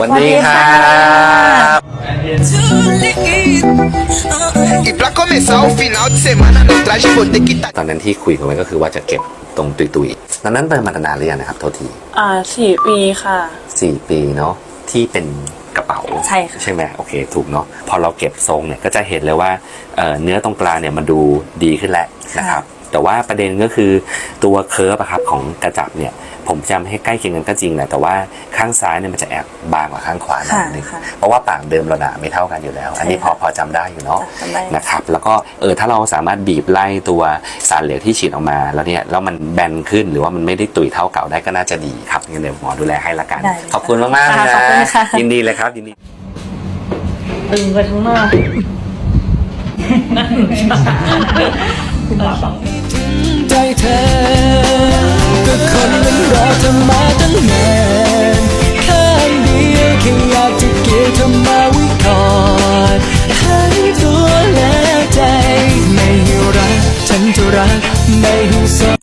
วันนี้ครับ E pra começar o final de semana no traje vou ter que tá ตอนนั้นที่คุยกันไว้ก็คือว่าจะเก็บตรงตุยๆตอนนั้นเปิดมานานหรือยังนะครับ โทษที อ่าสี่ปีค่ะสี่ปีเนาะที่เป็นกระเป๋าใช่ค่ะใช่ไหมโอเคถูกเนาะพอเราเก็บทรงเนี่ยก็จะเห็นเลยว่าเอ่อเนื้อตรงกลางเนี่ยมันดูดีขึ้นแล้วนะครับ แต่ว่าประเด็นก็คือตัวเคิร์ฟอะครับของกระจับเนี่ย ผมจำให้ใกล้เคียงกันก็จริงแหละแต่ว่าข้างซ้ายเนี่ยมันจะแอบบางกว่าข้างขวาหน่อยนึงค่ะเพราะว่าปากเดิมเราหนาไม่เท่ากันอยู่แล้ว อันนี้พอพอจำได้อยู่เนาะจำได้นะครับแล้วก็เออถ้าเราสามารถบีบไล่ตัวสารเหลวที่ฉีดออกมาแล้วเนี่ยแล้วมันแบนขึ้นหรือว่ามันไม่ได้ตุยเท่าเก่าได้ก็น่าจะดีครับงั้นเดี๋ยวหมอดูแลให้ละกันได้เลยขอบคุณมากๆเลยค่ะนะขอบคุณค่ะยินดีเลยครับยินดีตึงไปทั้งหน้าใจเธอ รักฉันจะรักไม่ให้สน